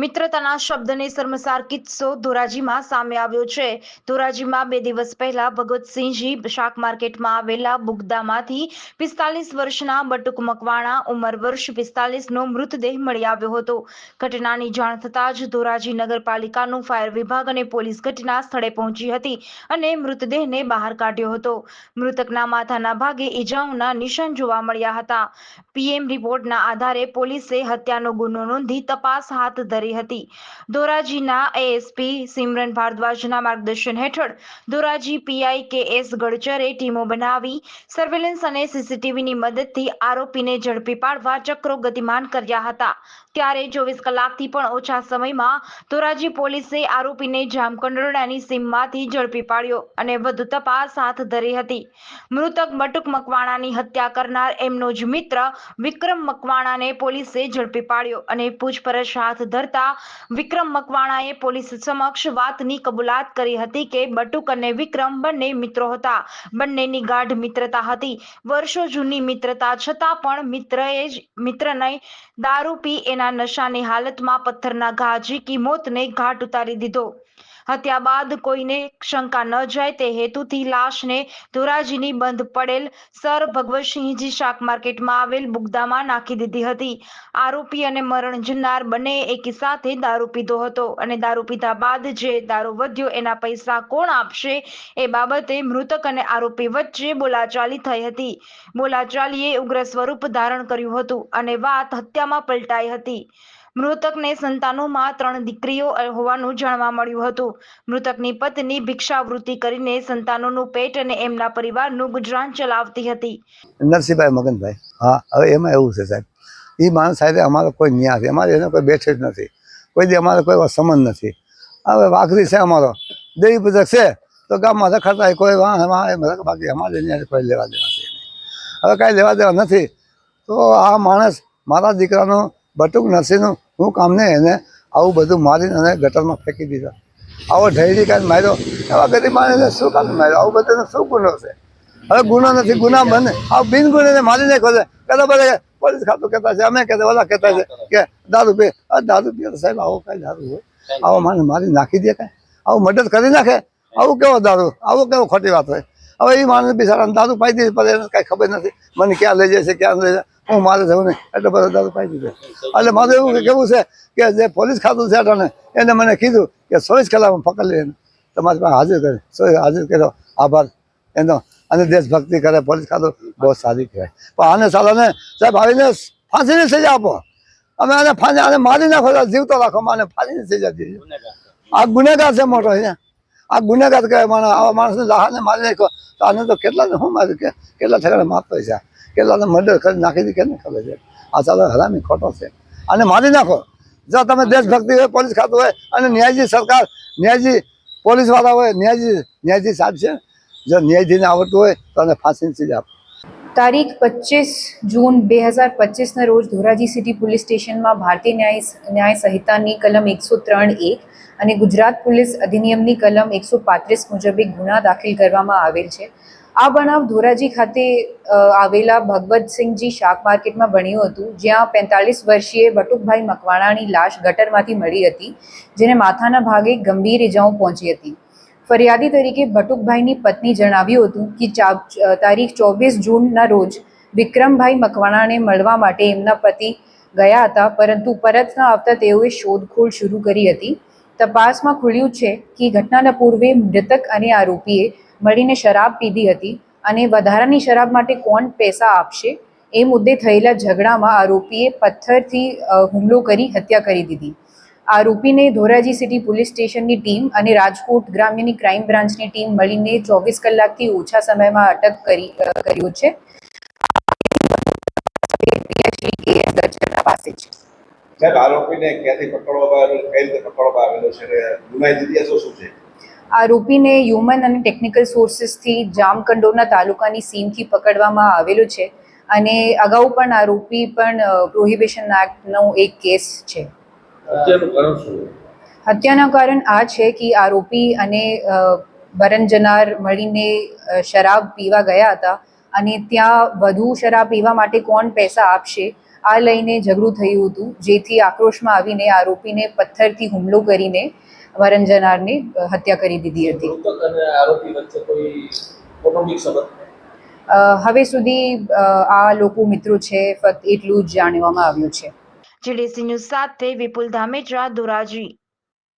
મિત્રતાના શબ્દને શર્મસાર કિસ્સો ધોરાજીમાં સામે આવ્યો છે. ધોરાજીમાં બે દિવસ પહેલા ભગવતસિંહજી શાક માર્કેટમાં આવેલા બુગદામાંથી પિસ્તાલીસ વર્ષના બટુક મકવાણા ઉંમર વર્ષ પિસ્તાલીસનો મૃતદેહ મળી આવ્યો હતો. ઘટનાની જાણ થતાં જ ધોરાજી નગરપાલિકાનું ફાયર વિભાગ અને પોલીસ ઘટના સ્થળે પહોંચી હતી અને મૃતદેહને બહાર કાઢ્યો હતો. મૃતકના માથાના ભાગે ઈજાઓના નિશાન જોવા મળ્યા હતા. પીએમ રિપોર્ટના આધારે પોલીસે હત્યાનો ગુનો નોંધી તપાસ હાથ ધરી હતી. ધોરાજીના એએસપી સિમરન ભારદ્વાજના માર્ગદર્શન હેઠળ Dhoraji PI K S Gadchare ટીમો બનાવી સર્વેલન્સ અને સીસીટીવીની મદદથી આરોપીને ઝડપી પાડવા ચક્રો ગતિમાન કર્યા હતા. ત્યારે ચોવીસ કલાકથી પણ ઓછા સમયમાં ધોરાજી પોલીસે આરોપીને જામકંડોરણાની સીમમાંથી ઝડપી પાડ્યો અને વધુ તપાસ હાથ ધરી હતી. મૃતક બટુક મકવાણાની હત્યા કરનાર એમનો જ મિત્ર વિક્રમ મકવાણાને પોલીસે ઝડપી પાડ્યો અને પૂછપરછ હાથ ધરતા વિક્રમ મકવાણાએ પોલીસ સમક્ષ વાતની કબૂલાત કરી હતી કે બટુક અને વિક્રમ બંને મિત્રો હતા. બંનેની ગાઢ મિત્રતા હતી. વર્ષો જૂની મિત્રતા છતાં પણ મિત્રએ જ, મિત્રને દારૂ પી એના નશાની હાલતમાં પથ્થરના ઘા ઝીકી મોતને ઘાટ ઉતારી દીધો. હત્યા બાદ કોઈને શંકા ન જાય તે હેતુથી લાશને ધોરાજીની બંધ પડેલ સર ભગવતસિંહજી શાક માર્કેટમાં આવેલ બુગદામાં નાખી દીધી હતી. આરોપી અને મરણ જનાર બંને એકી સાથે દારૂ પીધો હતો અને દારૂ પીધા બાદ જે દારૂ વધ્યો એના પૈસા કોણ આપશે એ બાબતે મૃતક અને આરોપી વચ્ચે બોલાચાલી થઈ હતી. બોલાચાલીએ ઉગ્ર સ્વરૂપ ધારણ કર્યું હતું અને વાત હત્યામાં પલટાઈ હતી. મૃતકને સંતાનોમાં ત્રણ દીકરીઓ હોવાનું જાણવા મળ્યું હતું. મૃતકની પત્ની ભિક્ષાવૃત્તિ કરીને સંતાનોનું પેટ અને એમના પરિવારનું ગુજરાન ચલાવતી હતી. નરસિંહભાઈ મગનભાઈ, હા, હવે એમાં એવું છે સાહેબ. એ માણસ સાથે અમારો કોઈ ન્યાય નથી. અમારે એનો કોઈ બેઠે જ નથી. કોઈ દી અમારે કોઈ સંબંધ નથી. હવે વાઘરી છે અમારો. દેવી પૂજક છે. તો ગામમાં રખડતા હોય કોઈ બાકી અમારે કોઈ લેવા દેવા છે. હવે કાંઈ લેવા દેવા નથી. તો આ માણસ મારા દીકરાનું બટુક નરસિંહનું હું કામને એને આવું બધું મારીને અને ગટરમાં ફેંકી દીધા. આવો ઢૈરી કાંઈ માર્યો. એવા ગરીબ માણસને શું કામ માર્યો? આવું બધાનો શું ગુનો છે? હવે ગુનો નથી, ગુના બને. આ બિન ગુનેને મારી નાખો છે કદાચ બધા પોલીસ ખાતું કહેતા છે, અમે કહેતા, ઓલા કહેતા છે કે દારૂ પી. દારૂ પીએ સાહેબ આવો કાંઈ દારૂ હોય. આવો માણસ મારી નાખી દે કાંઈ. આવું મદદ કરી નાખે. આવું કેવો દારૂ? આવું કેવો ખોટી વાત હોય? હવે એ માણસ બિચારાને દારૂ પાઈ દીધી પડે એને કાંઈ ખબર નથી. મને ક્યાં લઈ જાય છે ક્યાં લઈ જાય હું મારે જવું નહીં. એટલે બધા દારૂ પાઈ દીધો. એટલે મારું એવું કેવું છે કે જે પોલીસ ખાતું છે અટાણે, એને મને કીધું કે ચોવીસ કલાકમાં પકડી લઈને તમારી પાસે હાજર કરે, ચોવીસ હાજર કર્યો. આભાર. એનો અને દેશભક્તિ કરે, પોલીસ ખાતું બહુ સારી કહેવાય. પણ આને સાલાને સાહેબ આવીને ફાંસીની સજા આપો. અમે આને ફાંસી આને મારી નાખો જીવતો રાખો આને ફાંસીની સજા દીધી આ ગુનેગાર છે મોટો અહીંયા. આ ગુનેગાર કહેવાય, માણસ આવા માણસને લાહાને મારી નાખ્યો. તો આને તો કેટલા હું મારી કેટલા ઠેકાણે માફ આ. કેટલાને મર્ડર કરી નાખી દીધી કેને ખબર છે? આ ચાલો હરામી ખોટો છે. અને મારી નાખો. જો તમે દેશભક્તિ હોય, પોલીસ ખાતું હોય, અને ન્યાયજી સરકાર, ન્યાયજી પોલીસવાળા હોય, ન્યાયજી ન્યાયજી સાહેબ છે, જો ન્યાયજીને આવડતું હોય, તો એને ફાંસીની સજા આપો. તારીખ પચીસ જૂન બે હજાર પચીસના રોજ ધોરાજી સિટી પોલીસ સ્ટેશનમાં ભારતીય ન્યાય ન્યાય સંહિતાની કલમ એકસો ત્રણ એક અને ગુજરાત પોલીસ અધિનિયમની કલમ એકસો પાંત્રીસ મુજબ એક ગુના દાખલ કરવામાં આવેલ છે. આ બનાવ ધોરાજી ખાતે આવેલા ભગવતસિંહજી શાક માર્કેટમાં બન્યું હતું, જ્યાં પેંતાલીસ વર્ષીય બટુકભાઈ મકવાણાની લાશ ગટરમાંથી મળી હતી, જેને માથાના ભાગે ગંભીર ઇજાઓ પહોંચી હતી. ફરિયાદી તરીકે બટુકભાઈની પત્ની જણાવ્યું હતું કે તારીખ ચોવીસ જૂનના રોજ વિક્રમભાઈ મકવાણાને મળવા માટે એમના પતિ ગયા હતા, પરંતુ પરત ન આવતા તેઓએ શોધખોળ શરૂ કરી હતી. તપાસમાં ખુલ્યું છે કે ઘટનાના પૂર્વે મૃતક અને આરોપીએ મળીને શરાબ પીધી હતી અને વધારાની શરાબ માટે કોણ પૈસા આપશે? એ મુદ્દે થયેલા ઝઘડામાં આરોપીએ પથ્થરથી હુમલો કરી હત્યા કરી દીધી. આરોપીને ધોરાજી સિટી પોલીસ સ્ટેશનની ટીમ અને રાજકોટ ગ્રામ્યની ક્રાઇમ બ્રાન્ચની ટીમ મળીને ચોવીસ કલાકથી ઓછા સમયમાં અટક કરી કર્યો છે. આરોપીને ક્યાંથી પકડવામાં આવેલો કઈ રીતે પકડવામાં આવેલો છે? ગુનાહિત ઇતિહાસો શું છે? આરોપીને હ્યુમન અને ટેકનિકલ સોર્સિસથી જામકંડોરના તાલુકાની સીમથી પકડવામાં આવેલો છે અને અગાઉ પણ આરોપી પણ પ્રોહિબિશન એક્ટનો એક કેસ છે. હત્યાનું કારણ આ છે કે આરોપી અને બરન જનાર મળીને શરાબ પીવા ગયા હતા અને ત્યાં વધુ શરાબ પીવા માટે કોણ પૈસા આપશે? આ લઈને ઝઘડું થયું હતું. જેથી આક્રોશમાં આવીને આરોપીને પથ્થરથી હુમલો કરીને વરંજનારની જનારને હત્યા કરી દીધી હતી. મૃતક અને આરોપી વચ્ચે કોઈ કૌટુંબિક સંબંધ અ, હવે સુધી આ લોકો મિત્રો છે ફક્ત એટલું જ જાણવામાં આવ્યું છે. જીડીસી ન્યૂઝ સાથે વિપુલ ધામેચા ધોરાજી